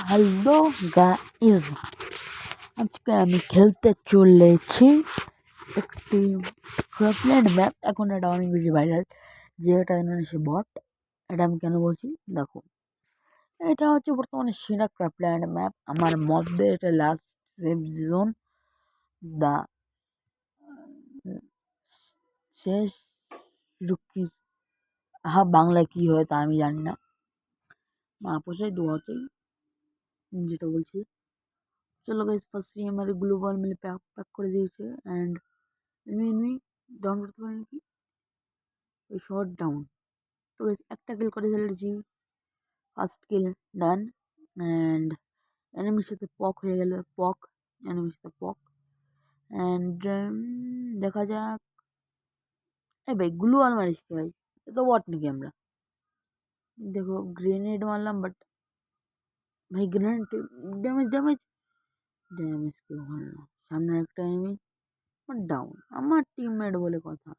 Hello guys আজকে আমি খেলতে চলেছি একটি ক্রপল্যান্ড ম্যাপ এখন এটা অনেক বেশি ভাইরাল যে এটা সে বট এটা আমি কেন বলছি দেখো এটা হচ্ছে বর্তমানে সেরা ক্রপল্যান্ড ম্যাপ আমার মধ্যে এটা লাস্ট সেফ জোন দা শেষ রুকি হ্যাঁ বাংলায় কী হয় তা আমি জানি না মা পোষাই দু যেটা বলছি। চলো গাইজ ফার্স্টে আমার গ্লোবাল মিলে প্যাক প্যাক করে দিয়েছে অ্যান্ড এমনি এমনি ডাউন করতে পারি নাকি? ওই শর্ট ডাউন তো গাইজ একটা কিল করে ফেলেছি। ফার্স্ট কিল ডান অ্যান্ড এনিমির সাথে পক হয়ে গেল। পক এনিমির সাথে পক অ্যান্ড দেখা যাক। এই ভাই গ্লুয়াল মারিস কি ভাই? এ তো বট নাকি আমরা দেখো গ্রেনেড মারলাম বাট ভাই গ্রেনেড ড্যামেজ ড্যামেজ ড্যামেজ কেউ হল না। সামনে একটা এমি আমার ডাউন আমার টিমমেট বলে কথা।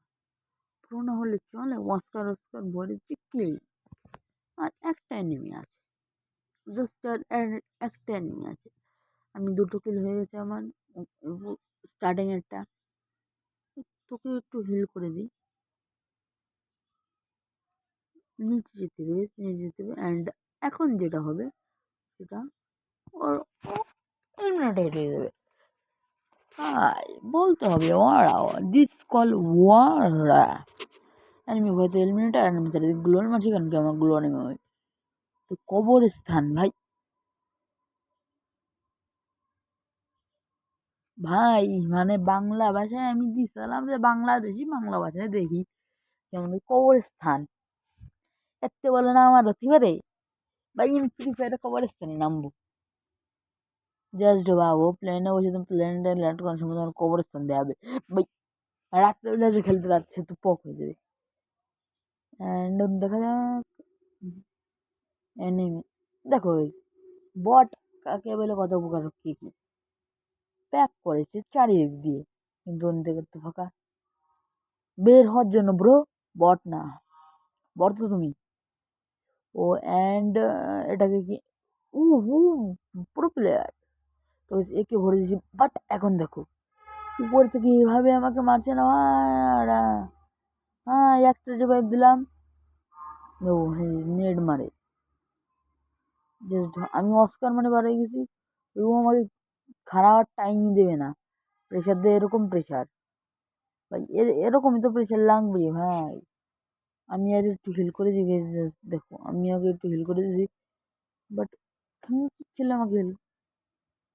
প্রো না হলে চলে অস্কার অস্কার ভরে কিল আর একটা এনিমি আছে। জাস্ট আর একটা এনিমি আছে। আমি দুটো কিল হয়ে গেছে আমার স্টার্টিং একটা। তোকে একটু হিল করে দিই। নিচে যেতে হবে, নিচে যেতে হবে অ্যান্ড এখন যেটা হবে সেটা ওর এলিমিনেট হয়ে যাবে বলতে হবে, ওয়ারা দিস কল ওয়ারা। অ্যানিমি ভয়তে এলিমিনেট আর আমি চারিদিক গ্লোয়াল মারছি কারণ কি আমার গ্লো নেমে হয় তো কবরস্থান ভাই। ভাই মানে বাংলা ভাষায় আমি দিছিলাম যে বাংলাদেশি বাংলা ভাষায় দেখি। যেমন কবরস্থান এতে বলে না আমার হতে পারে আমি ফ্রি ফায়ারে কবরস্থানে নামবো জাস্ট ভাবো প্লেনে বসে তুমি প্লেনটা ল্যান্ড করার সময় তোমার কবরস্থান দেওয়া হবে ভাই রাত্রেবেলা যে খেলতে যাচ্ছে তো পক হয়ে যাবে অ্যান্ড দেখা যাক এনিমি দেখো বট কাকে বলে কত উপকার কী কী প্যাক করেছে চারিদিক দিয়ে কিন্তু অন্য দিকে তো ফাঁকা বের হওয়ার জন্য ব্রো বট না বট তো তুমি ও অ্যান্ড এটাকে কি উ হু পুরো প্লেয়ার তো একে ভরে দিয়েছি বাট এখন দেখো উপর থেকে এভাবে আমাকে মারছে না? হ্যাঁ একটা রিভাইভ দিলাম. ও নেট মারে। জাস্ট আমি অস্কার মানে বার হয়ে গেছি এবং আমাকে খারাপ টাইম দেবে না। প্রেশার দেয় এরকম প্রেশার ভাই, এর, এরকমই তো প্রেশার লাগবে ভাই। আমি আর একটু হিল করে দিই জাস্ট দেখো, আমি আগে একটু হিল করে দিয়েছি বাট ছিল আমাকে হেল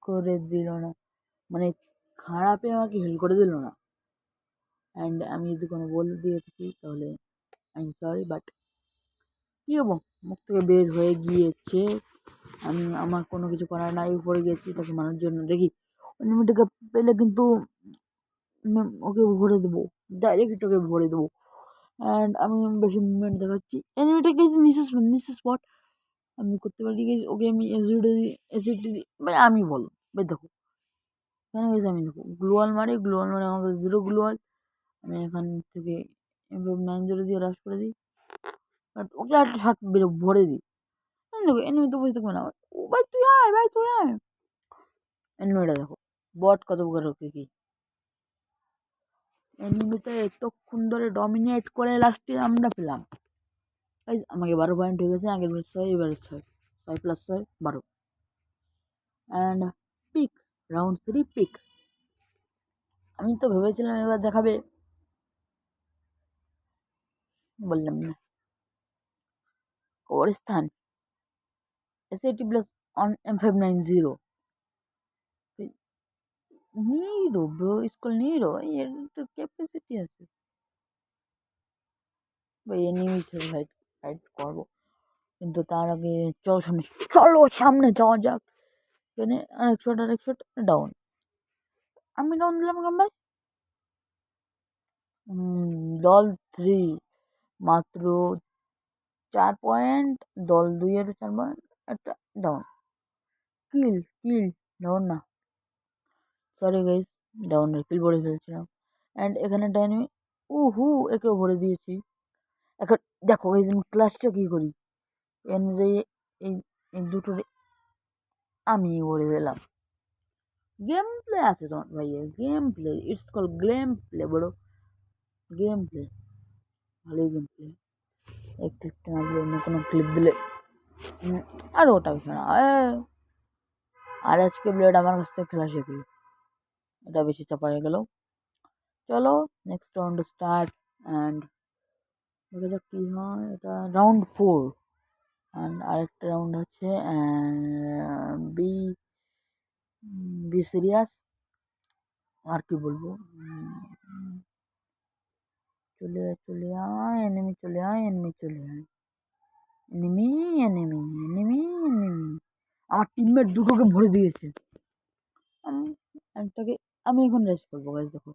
করে দিল না? মানে খারাপে আমাকে হেল্প করে দিল না? অ্যান্ড আমি যদি কোনো বলে দিয়ে থাকি, তাহলে আই সরি বাট কী হব? মুখ থেকে বের হয়ে গিয়েছে। আমি, আমার কোনো কিছু করার নাই, উপরে গেছি তাকে মানার জন্য দেখি। এনিমিটাকে পেলে কিন্তু ওকে ভরে দেবো ডাইরেক্ট ওকে ভরে দেবো। অ্যান্ড আমি বেশি মুভমেন্ট দেখাচ্ছি। এনিমিটাকে নিচে নিচে স্পট আমি করতে পারি ওকে আমি এসিডে দিই এসিডি দিই ভাই আমি বলো, ভাই দেখো। কেন গেছি আমি দেখো গ্লোয়াল মারি গ্লোয়াল মারি আমাকে জিরো গ্লোয়াল আমি এখান থেকে নাইন জিরো দিয়ে রাশ করে দিই। বাট ওকে একটা শর্ট বেরো, ভরে দিই। দেখো এনিমি তো বসে থাকবে না। ও ভাই তুই আয়, ভাই তুই আয়। এনিমিটা দেখো বট কত প্রকার ওকে কি এনিমিটা এতক্ষণ ধরে ডমিনেট করে লাস্টে আমরা পেলাম। এই আমাকে বারো পয়েন্ট হয়ে গেছে, আগের বার ছয়, এবারে ছয়। ছয় প্লাস ছয়, বারো। And pick round three pick আমি তো ভেবেছিলাম এবার দেখাবে। বললাম না। কবরস্থান S eighty plus on M five nine zero bro school নিরো এর তো ক্যাপাসিটি আছে ভাই এনিমির সাথে ফাইট ফাইট করব কিন্তু তার আগে চলো সামনে চলো সামনে যাওয়া যাক এখানে আরেক শট আরেক শট ডাউন আমি ডাউন দিলাম কেমন ভাই দল থ্রি মাত্র চার পয়েন্ট দল দুইয়ের চার পয়েন্ট একটা ডাউন কিল কিল ডাউন না সরি গাইস ডাউনের কিল ভরে ফেলছিলাম অ্যান্ড এখানে ডাইনি উ হু একেও ভরে দিয়েছি। এখন দেখো গাইস আমি ক্লাসটা কী করি? অনুযায়ী এই এই দুটো আমি ভরে দিলাম গেম প্লে আছে তোমার ভাইয়ের game play it's call game play বড়ো গেম প্লে ভালোই গেম প্লে এই ক্লিপটা না দিলে অন্য কোনো ক্লিপ দিলে আর ওটা বিষয় না আর আজকে ব্লেড আমার কাছ থেকে খেলা শিখি এটা বেশি চাপা হয়ে গেল। চলো নেক্সট রাউন্ড স্টার্ট অ্যান্ড দেখা যাক কী হয়। এটা রাউন্ড ফোর অ্যান্ড আরেকটা রাউন্ড হচ্ছে বি বি সিরিয়াস আর কি বলব? চলে আয় চলে আয় এনিমি চলে আয় এনিমি চলে আয়। এনিমি এনিমি এনিমি এনিমি আমার টিমমেট দুটোকে ভরে দিয়েছে। আমি একটাকে আমি এখন রেস্ট করব গাছ দেখো।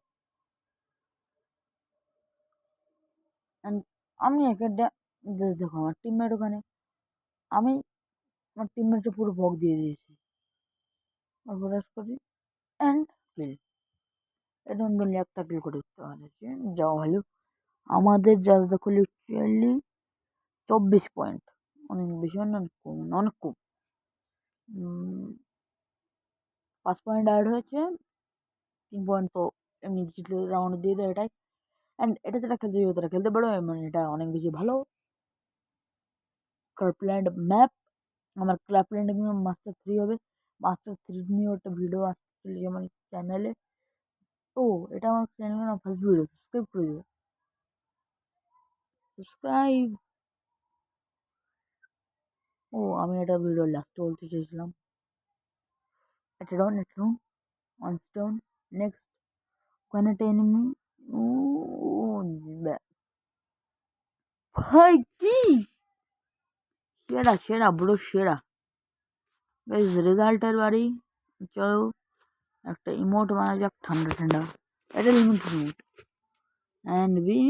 আমি একে জাস্ট দেখো আমার টিমমেট ওখানে। আমি আমার টিমমেটকে পুরো ভোগ দিয়ে দিয়েছি। তারপর রেস্ট করি। অ্যান্ড কিল এটা অনলি একটা কিল করে দিতে পারছি যাও ভালো আমাদের জাস্ট দেখো লিটারালি চব্বিশ পয়েন্ট অনেক বেশি না অনেক কম না, অনেক কম। পাঁচ পয়েন্ট অ্যাড হয়েছে। পয়েন্ট তো এমনি জিতলে রাউন্ড দিয়ে দেয় এটাই। অ্যান্ড এটা যেটা খেলতে চাই তারা খেলতে পারো মানে এটা অনেক বেশি ভালো। ক্রাপল্যান্ড ম্যাপ আমার ক্রাপল্যান্ড মাস্টার থ্রি হবে। মাস্টার থ্রি নিয়ে একটা ভিডিও আসতে চলেছে আমার চ্যানেলে ও, এটা আমার চ্যানেলের না ফার্স্ট ভিডিও সাবস্ক্রাইব করে দেবে সাবস্ক্রাইব ও, আমি এটা ভিডিও লাস্টে বলতে চেয়েছিলাম। এটা ডাউন এটা ডাউন ওয়ান ডাউন নেক্সট ওখানে একটা এনিমি ও ভাই কি সেরা সেরা বুড়ো সেরা বেশ রেজাল্টের বাড়ি চলো একটা ইমোট বানা যাক ঠান্ডা ঠান্ডা এটা লিমিট ইমোট অ্যান্ড বি